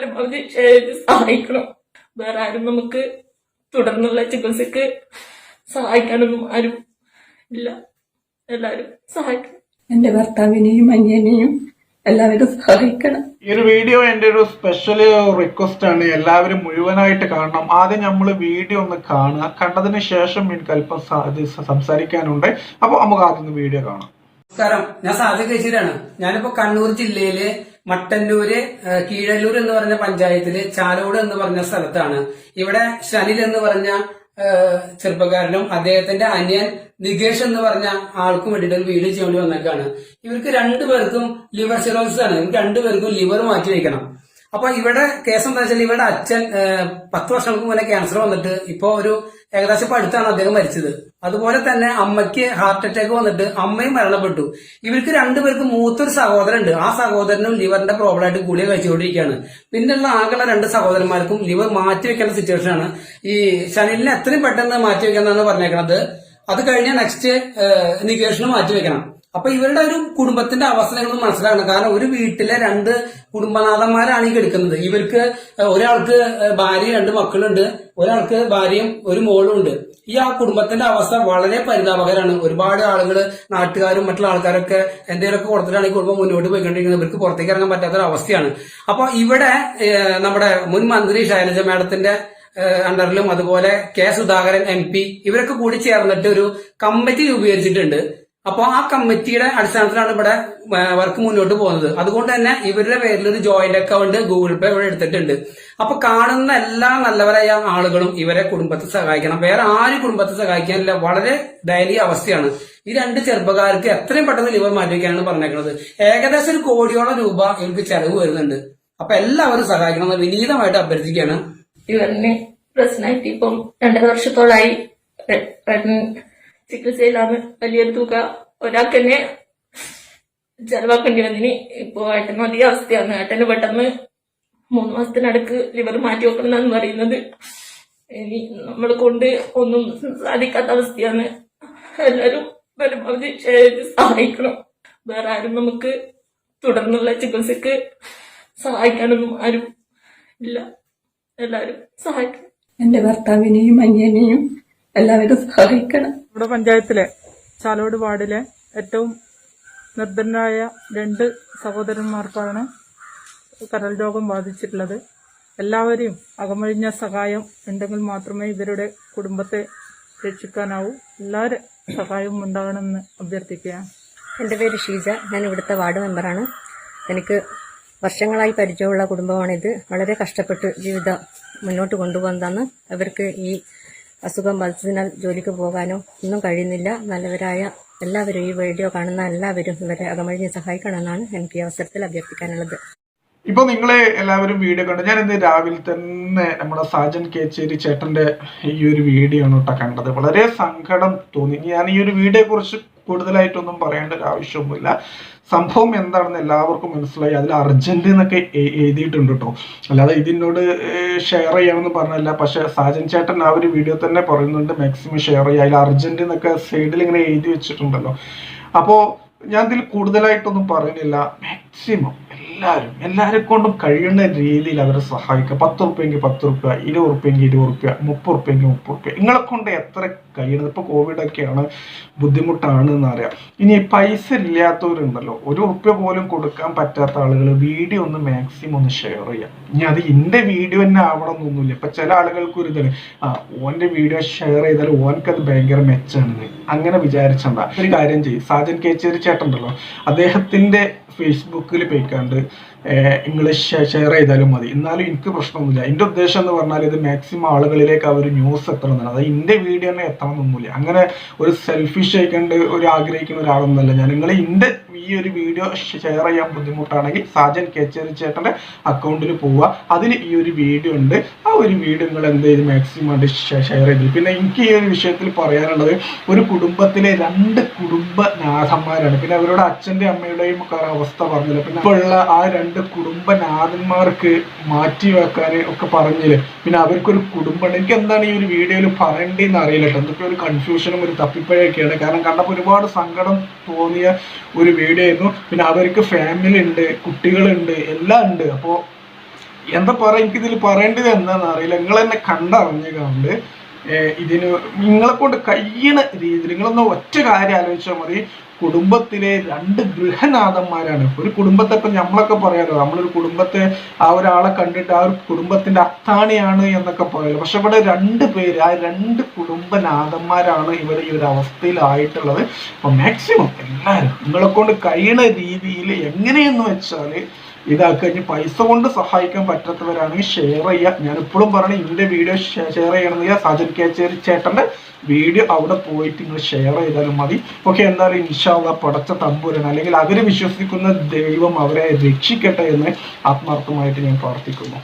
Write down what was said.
പരമാവധി ചെയ്ത് സഹായിക്കണം. വേറെ ആരും നമുക്ക് തുടർന്നുള്ള ചികിത്സക്ക് സഹായിക്കാനൊന്നും ആരും ഇല്ല. എല്ലാരും സഹായിക്കണം. എന്റെ ഭർത്താവിനെയും അനിയനെയും എല്ലാവരും സഹായിക്കണം. ഈ ഒരു വീഡിയോ എന്റെ ഒരു സ്പെഷ്യൽ റിക്വസ്റ്റ് ആണ്. എല്ലാവരും മുഴുവനായിട്ട് കാണണം. ആദ്യം നമ്മൾ വീഡിയോ ഒന്ന് കാണുക. കണ്ടതിന് ശേഷം എനിക്ക് അല്പം സംസാരിക്കാനുണ്ട്. അപ്പോൾ നമുക്ക് ആദ്യം വീഡിയോ കാണാം. നമസ്കാരം. ഞാൻ സാധു കേശീരാണ് ഞാനിപ്പോ കണ്ണൂർ ജില്ലയിലെ മട്ടന്നൂര് കീഴല്ലൂർ എന്ന് പറഞ്ഞ പഞ്ചായത്തിൽ ചാലോട് എന്ന് പറഞ്ഞ സ്ഥലത്താണ്. ഇവിടെ ഷനിൽ എന്ന് പറഞ്ഞ ചെറുപ്പക്കാരനും അദ്ദേഹത്തിന്റെ അനിയൻ നികേഷ് എന്ന് പറഞ്ഞ ആൾക്കും വേണ്ടിയിട്ട് വീട് ചെയ്യേണ്ടി വന്നേക്കാണ്. ഇവർക്ക് രണ്ടുപേർക്കും ലിവർ സിറോസിസ് ആണ്. ഇവർക്ക് രണ്ടുപേർക്കും ലിവർ മാറ്റി വയ്ക്കണം അപ്പൊ ഇവിടെ കേസ് എന്താ വെച്ചാൽ ഇവരുടെ അച്ഛൻ പത്ത് വർഷങ്ങൾക്ക് മുന്നേ ക്യാൻസർ വന്നിട്ട് ഇപ്പോ ഒരു ഏകദേശം ഇപ്പൊ അടുത്താണ് അദ്ദേഹം മരിച്ചത്. അതുപോലെ തന്നെ അമ്മയ്ക്ക് ഹാർട്ട് അറ്റാക്ക് വന്നിട്ട് അമ്മയും മരണപ്പെട്ടു. ഇവർക്ക് രണ്ടുപേർക്ക് മൂത്തൊരു സഹോദരൻ ഉണ്ട് ആ സഹോദരനും ലിവറിന്റെ പ്രോബ്ലം ആയിട്ട് ഗുളിക കഴിച്ചുകൊണ്ടിരിക്കുകയാണ്. പിന്നെയുള്ള ആകെയുള്ള രണ്ട് സഹോദരന്മാർക്കും ലിവർ മാറ്റി വെക്കേണ്ട സിറ്റുവേഷൻ ആണ്. ഈ ശനിലിനെ എത്രയും പെട്ടെന്ന് മാറ്റി എന്നാണ് പറഞ്ഞേക്കണത്. അത് കഴിഞ്ഞാൽ നെക്സ്റ്റ് നികേഷിന് മാറ്റി വെക്കണം. അപ്പൊ ഇവരുടെ ഒരു കുടുംബത്തിന്റെ അവസ്ഥ നിങ്ങൾ മനസ്സിലാക്കണം. കാരണം ഒരു വീട്ടിലെ രണ്ട് കുടുംബനാഥന്മാരാണ് ഈ കിടക്കുന്നത്. ഇവർക്ക് ഒരാൾക്ക് ഭാര്യ രണ്ട് മക്കളുണ്ട്. ഒരാൾക്ക് ഭാര്യയും ഒരു മോളും ഉണ്ട്. ഈ ആ കുടുംബത്തിന്റെ അവസ്ഥ വളരെ പരിതാപകരമാണ്. ഒരുപാട് ആളുകൾ നാട്ടുകാരും മറ്റുള്ള ആൾക്കാരൊക്കെ എന്തെങ്കിലുമൊക്കെ കൊടുത്തിട്ടാണ് ഈ കുടുംബം മുന്നോട്ട് പോയിക്കൊണ്ടിരിക്കുന്നത്. ഇവർക്ക് പുറത്തേക്ക് ഇറങ്ങാൻ പറ്റാത്ത അവസ്ഥയാണ്. അപ്പൊ ഇവിടെ നമ്മുടെ മുൻ മന്ത്രി ശൈലജ മാഡത്തിന്റെ അണ്ടറിലും അതുപോലെ കെ സുധാകരൻ എം പി ഇവരൊക്കെ കൂടി ചേർന്നിട്ട് ഒരു കമ്മിറ്റി രൂപീകരിച്ചിട്ടുണ്ട്. അപ്പോൾ ആ കമ്മിറ്റിയുടെ അടിസ്ഥാനത്തിലാണ് ഇവിടെ വർക്ക് മുന്നോട്ട് പോകുന്നത്. അതുകൊണ്ട് തന്നെ ഇവരുടെ പേരിൽ ഒരു ജോയിന്റ് അക്കൗണ്ട് ഗൂഗിൾ പേ ഇവിടെ എടുത്തിട്ടുണ്ട്. അപ്പൊ കാണുന്ന എല്ലാ നല്ലവരായ ആളുകളും ഇവരെ കുടുംബത്തെ സഹായിക്കണം. വേറെ ആരും കുടുംബത്തെ സഹായിക്കാനില്ല. വളരെ ദയനീയ അവസ്ഥയാണ്. ഈ രണ്ട് ചെറുപ്പക്കാർക്ക് എത്രയും പെട്ടെന്ന് ലിവർ മാറ്റിവെക്കാനാണ് പറഞ്ഞേക്കുന്നത് ഏകദേശം ഒരു കോടിയോളം രൂപ ഇവർക്ക് ചെലവ് വരുന്നുണ്ട്. അപ്പൊ എല്ലാവരും സഹായിക്കണം എന്ന് വിനീതമായിട്ട് അഭ്യർത്ഥിക്കുകയാണ്. ഇവരുടെ പ്രശ്നമായിട്ട് ഇപ്പം രണ്ടര വർഷത്തോളായി ചികിത്സയിലാണ് വലിയൊരു തുക. ഒരാൾക്ക് തന്നെ ചെലവാക്കേണ്ടി വന്നിന്. ഇപ്പോ ഏട്ടന് വലിയ അവസ്ഥയാണ്. ഏട്ടന് പെട്ടെന്ന് മൂന്ന് മാസത്തിനടുക്ക് ലിവർ മാറ്റി വെക്കണം എന്നാണ് പറയുന്നത്. ഇനി നമ്മളെ കൊണ്ട് ഒന്നും സാധിക്കാത്ത അവസ്ഥയാണ്. എല്ലാരും പരമാവധി സഹായിക്കണം. വേറെ ആരും നമുക്ക് തുടർന്നുള്ള ചികിത്സക്ക് സഹായിക്കാനൊന്നും ആരും ഇല്ല. എല്ലാരും സഹായിക്കണം. എന്റെ ഭർത്താവിനെയും അനിയനെയും എല്ലാവരും സഹായിക്കണം. നമ്മുടെ പഞ്ചായത്തിലെ ചാലോട് വാർഡിലെ ഏറ്റവും നിർദ്ധനരായ രണ്ട് സഹോദരന്മാർക്കാണ് കരൾ രോഗം ബാധിച്ചിട്ടുള്ളത്. എല്ലാവരെയും അകമഴിഞ്ഞ സഹായം ഉണ്ടെങ്കിൽ മാത്രമേ ഇവരുടെ കുടുംബത്തെ രക്ഷിക്കാനാവൂ. എല്ലാവരും സഹായവും ഉണ്ടാകണമെന്ന് അഭ്യർത്ഥിക്കുകയാണ്. എന്റെ പേര് ഷീജ. ഞാൻ ഇവിടുത്തെ വാർഡ് മെമ്പറാണ്. എനിക്ക് വർഷങ്ങളായി പരിചയമുള്ള കുടുംബമാണിത്. വളരെ കഷ്ടപ്പെട്ട് ജീവിതം മുന്നോട്ട് കൊണ്ടുപോകുന്നതാണ് അവർക്ക് ഈ അസുഖം ബാധിച്ചതിനാൽ ജോലിക്ക് പോകാനോ ഒന്നും കഴിയുന്നില്ല. നല്ലവരായ എല്ലാവരും ഈ വീഡിയോ കാണുന്ന എല്ലാവരും ഇവരെ അകമഴിഞ്ഞ് സഹായിക്കണമെന്നാണ് എനിക്ക് ഈ അവസരത്തിൽ അഭ്യർത്ഥിക്കാനുള്ളത്. ഇപ്പൊ നിങ്ങളെ എല്ലാവരും വീഡിയോ കണ്ടു. ഞാൻ ഇന്ന് രാവിലെ തന്നെ നമ്മുടെ സാജൻ കേച്ചേരി ചേട്ടന്റെ ഈ ഒരു വീഡിയോ ആണ് കേട്ടോ കണ്ടത്. വളരെ സങ്കടം തോന്നി. ഞാൻ ഈ ഒരു വീഡിയോയെ കുറിച്ച് കൂടുതലായിട്ടൊന്നും പറയേണ്ട ഒരു ആവശ്യമൊന്നുമില്ല. സംഭവം എന്താണെന്ന് എല്ലാവർക്കും മനസ്സിലായി. അതിൽ അർജന്റ് എന്നൊക്കെ എഴുതിയിട്ടുണ്ട് കേട്ടോ അല്ലാതെ ഇതിനോട് ഷെയർ ചെയ്യാമെന്ന് പറഞ്ഞല്ല പക്ഷെ സാജൻ ചേട്ടൻ ആ ഒരു വീഡിയോ തന്നെ പറയുന്നുണ്ട്. മാക്സിമം ഷെയർ ചെയ്യുക അതിൽ അർജന്റ് എന്നൊക്കെ സൈഡിൽ ഇങ്ങനെ എഴുതി വെച്ചിട്ടുണ്ടല്ലോ. അപ്പോ ഞാൻ ഇതിൽ കൂടുതലായിട്ടൊന്നും പറയുന്നില്ല. മാക്സിമം എല്ലാവരും എല്ലാവരെ കൊണ്ടും കഴിയുന്ന രീതിയിൽ അവരെ സഹായിക്കുക. പത്ത് റുപ്യെങ്കിൽ പത്ത് റുപ്യ ഇരുപത് റുപ്യെങ്കിൽ ഇരുപത് റുപ്യ മുപ്പത് റുപ്യെങ്കിൽ മുപ്പത് റുപ്യ നിങ്ങളെ കൊണ്ട് എത്ര കഴിയണത് ഇപ്പൊ കോവിഡ് ഒക്കെയാണ് ബുദ്ധിമുട്ടാണ് എന്നറിയാം ഇനി പൈസ ഇല്ലാത്തവരുണ്ടല്ലോ. ഒരു റുപ്യ പോലും കൊടുക്കാൻ പറ്റാത്ത ആളുകൾ വീഡിയോ ഒന്ന് മാക്സിമം ഒന്ന് ഷെയർ ചെയ്യാം. ഇനി അത് എന്റെ വീഡിയോ തന്നെ ആവണം എന്നൊന്നുമില്ല ഇപ്പൊ ചില ആളുകൾക്ക് ഒരു ഇതാണ്. ആ ഓന്റെ വീഡിയോ ഷെയർ ചെയ്താൽ ഓനക്ക് അത് ഭയങ്കര മെച്ചാണെന്ന് അങ്ങനെ വിചാരിച്ചണ്ട ഒരു കാര്യം ചെയ്യും. സാജൻ കേച്ചേരി ചേട്ടനുണ്ടല്ലോ അദ്ദേഹത്തിന്റെ ഫേസ്ബുക്കിൽ പോയിക്കാണ്ട് ഇംഗ്ലീഷ് ഷെയർ ചെയ്താലും മതി. എന്നാലും എനിക്ക് പ്രശ്നമൊന്നുമില്ല. എന്റെ ഉദ്ദേശം എന്ന് പറഞ്ഞാൽ ഇത് മാക്സിമം ആളുകളിലേക്ക് ആ ഒരു ന്യൂസ് എത്തണം എന്നാണ് അത് എന്റെ വീഡിയോ തന്നെ എത്തണം എന്നൊന്നുമില്ല അങ്ങനെ ഒരു സെൽഫിഷ് ആയിക്കൊണ്ട് ഒരു ആഗ്രഹിക്കുന്ന ഒരാളൊന്നുമല്ല ഞാൻ. നിങ്ങൾ എന്റെ ഈ ഒരു വീഡിയോ ഷെയർ ചെയ്യാൻ ബുദ്ധിമുട്ടാണെങ്കിൽ സാജൻ കേച്ചേരി ചേട്ടന്റെ അക്കൗണ്ടിൽ പോവുക. അതിന് ഈ ഒരു വീഡിയോ ഉണ്ട്. ആ ഒരു വീഡിയോ നിങ്ങൾ എന്ത് ചെയ്ത് മാക്സിമം ആയിട്ട് ഷെയർ ചെയ്തു. പിന്നെ എനിക്ക് ഈ ഒരു വിഷയത്തിൽ പറയാനുള്ളത് ഒരു കുടുംബത്തിലെ രണ്ട് കുടുംബനാഥന്മാരാണ് പിന്നെ അവരുടെ അച്ഛന്റെ അമ്മയുടെയും ഒക്കെ അവസ്ഥ പറഞ്ഞില്ല? പിന്നെ ഉള്ള ആ രണ്ട് കുടുംബനാഥന്മാർക്ക് മാറ്റി വെക്കാൻ ഒക്കെ പറഞ്ഞില്ലേ? പിന്നെ അവർക്കൊരു കുടുംബമുണ്ട്. എനിക്ക് എന്താണ് ഈ ഒരു വീഡിയോയിൽ പറയേണ്ടതെന്ന് അറിയില്ല കേട്ടോ. എന്തൊക്കെ ഒരു കൺഫ്യൂഷനും ഒരു തപ്പിപ്പഴയൊക്കെയാണ്. കാരണം കണ്ടപ്പോൾ ഒരുപാട് സങ്കടം തോന്നിയ ഒരു വീഡിയോ ആയിരുന്നു പിന്നെ അവർക്ക് ഫാമിലി ഉണ്ട് കുട്ടികളുണ്ട് എല്ലാം ഉണ്ട്. അപ്പോൾ എന്താ പറയാ എനിക്ക് ഇതിൽ പറയേണ്ടത് എന്താണെന്ന് അറിയില്ല. നിങ്ങൾ എന്നെ കണ്ടറിഞ്ഞുകൊണ്ട് ഇതിന് നിങ്ങളെ കൊണ്ട് കഴിയണ രീതിയിൽ നിങ്ങളൊന്ന് ഒറ്റ കാര്യം ആലോചിച്ചാൽ മതി. കുടുംബത്തിലെ രണ്ട് ഗൃഹനാഥന്മാരാണ്. ഒരു കുടുംബത്തെ ഇപ്പൊ നമ്മളൊക്കെ പറയാലോ നമ്മളൊരു കുടുംബത്തെ ആ ഒരാളെ കണ്ടിട്ട് ആ ഒരു കുടുംബത്തിന്റെ അത്താണിയാണ് എന്നൊക്കെ പറയാലോ. പക്ഷെ ഇവിടെ രണ്ട് പേര് ആ രണ്ട് കുടുംബനാഥന്മാരാണ് ഇവർ ഈ ഒരു അവസ്ഥയിലായിട്ടുള്ളത്. അപ്പൊ മാക്സിമം എല്ലാവരും നിങ്ങളെ കൊണ്ട് കഴിയണ രീതിയിൽ എങ്ങനെയെന്ന് വെച്ചാൽ ഇതാക്കുക ഇനി പൈസ കൊണ്ട് സഹായിക്കാൻ പറ്റാത്തവരാണെങ്കിൽ ഷെയർ ചെയ്യുക. ഞാൻ ഇപ്പോഴും പറഞ്ഞ ഇതിന്റെ വീഡിയോ ഷെയർ ചെയ്യണമെന്നില്ല സജൻ കേച്ചേരി ചേട്ടന്റെ വീഡിയോ അവിടെ പോയിട്ട് നിങ്ങൾ ഷെയർ ചെയ്താലും മതി. ഓക്കെ എന്തായാലും ഇൻഷാള്ള പടച്ച തമ്പുരാൻ അല്ലെങ്കിൽ അവർ വിശ്വസിക്കുന്ന ദൈവം അവരെ രക്ഷിക്കട്ടെ എന്ന് ആത്മാർത്ഥമായിട്ട് ഞാൻ പ്രാർത്ഥിക്കുന്നു.